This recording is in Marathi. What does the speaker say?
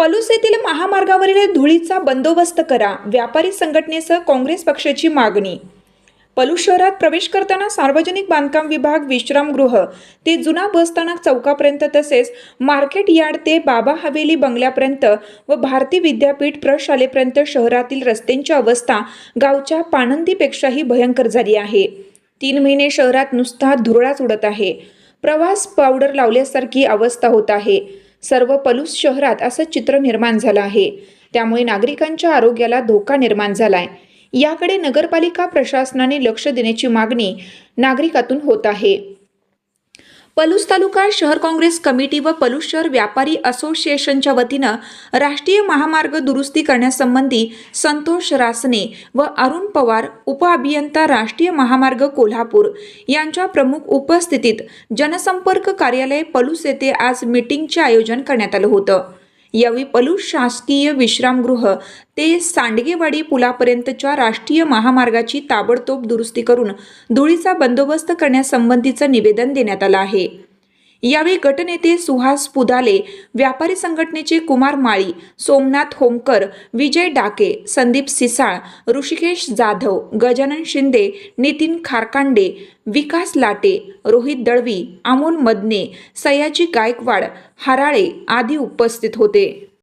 पलूस येथील महामार्गावरील धुळीचा बंदोबस्त करा. व्यापारी संघटनेसह काँग्रेस पक्षाची मागणी. पलूस शहरात प्रवेश करताना सार्वजनिक बांधकाम विभाग विश्रामगृह ते जुना बसस्थानक चौकापर्यंत तसेच मार्केट यार्ड ते बाबा हवेली बंगल्यापर्यंत व भारती विद्यापीठ प्रशालेपर्यंत शहरातील रस्त्यांची अवस्था गावच्या पाणंदीपेक्षाही भयंकर झाली आहे. तीन महिने शहरात नुसता धुरळाच उडत आहे. प्रवास पावडर लावल्यासारखी अवस्था होत आहे. सर्व पलूस शहरात असं चित्र निर्माण झालं आहे. त्यामुळे नागरिकांच्या आरोग्याला धोका निर्माण झालाय. याकडे नगरपालिका प्रशासनाने लक्ष देण्याची मागणी नागरिकातून होत आहे. पलूस तालुका शहर काँग्रेस कमिटी व पलूस शहर व्यापारी असोसिएशनच्या वतीनं राष्ट्रीय महामार्ग दुरुस्ती करण्यासंबंधी संतोष रासने व अरुण पवार उपअभियंता राष्ट्रीय महामार्ग कोल्हापूर यांच्या प्रमुख उपस्थितीत जनसंपर्क कार्यालय पलूस येथे आज मीटिंगचे आयोजन करण्यात आलं होतं. यावेळी पलूस शासकीय विश्रामगृह ते सांडगेवाडी पुलापर्यंतच्या राष्ट्रीय महामार्गाची ताबडतोब दुरुस्ती करून धुळीचा बंदोबस्त करण्यासंबंधीचं निवेदन देण्यात आलं आहे. यावेळी गटनेते सुहास पुदाले व्यापारी संघटनेचे कुमार माळी सोमनाथ होमकर विजय डाके संदीप सिसाळ ऋषिकेश जाधव गजानन शिंदे नितीन खारकांडे विकास लाटे रोहित दळवी अमोल मदने सयाजी गायकवाड हराळे आदी उपस्थित होते.